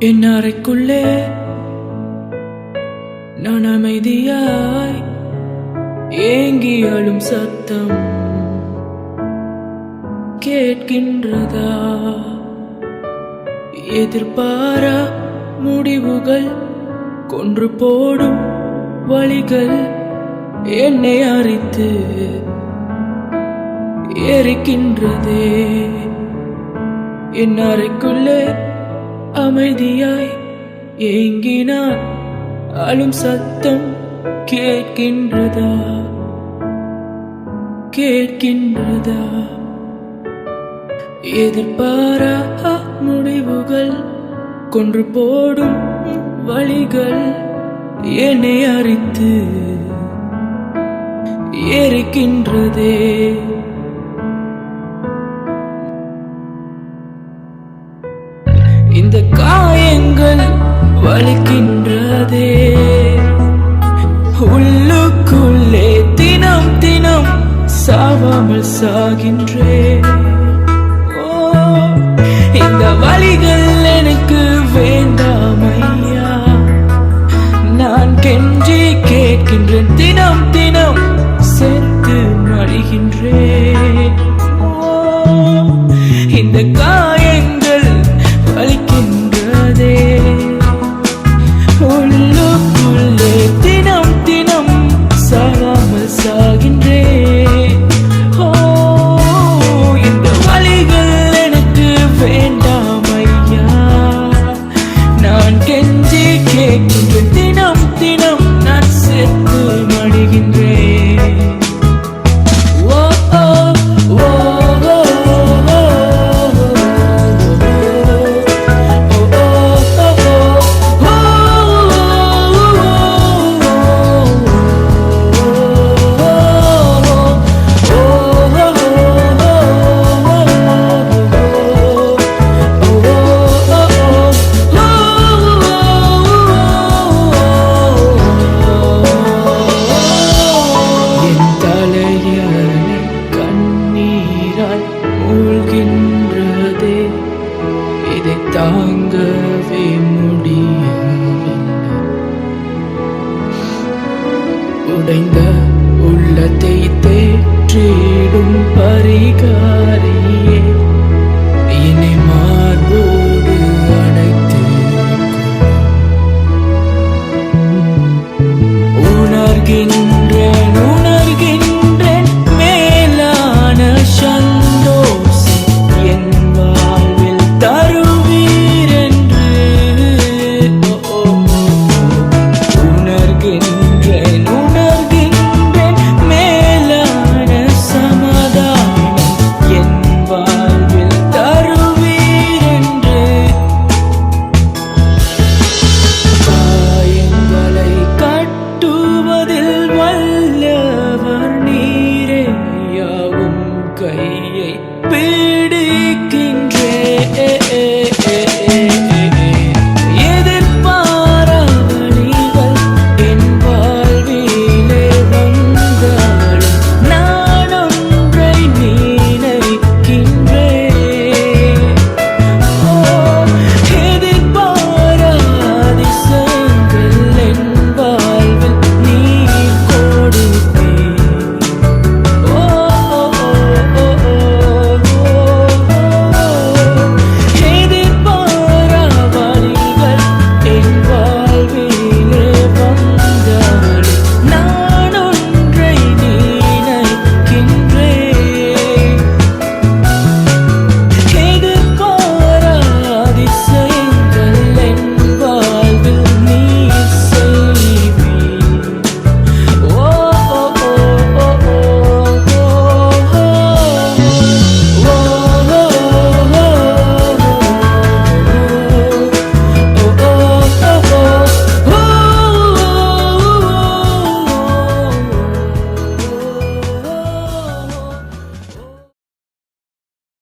என் அறைக்குள்ளே நான் அமைதியாய் ஏங்கி அழும் சத்தம் கேட்கின்றதா? எதிர்பாரா முடிவுகள் கொன்று போடும் வழிகள் என்னை அறித்து எரிக்கின்றதே. என் அறைக்குள்ளே அமைதியாய் ஏங்கினான் அழும் சத்தம் கேட்கின்றதா? கேட்கின்றதா? எதிர்பாரா முடிவுகள்? கொன்று போடும் வழிகள்? என்னை அறித்து எரிக்கின்றதே இந்த வழிகள் எனக்கு வேண்டாம் ஐயா. நான் கெஞ்சி கேட்கின்றேன் தினம் தாங்கவே முடியவில்லை. உடைந்த உள்ளத்தை தேற்றிடும் பரிகாரியே.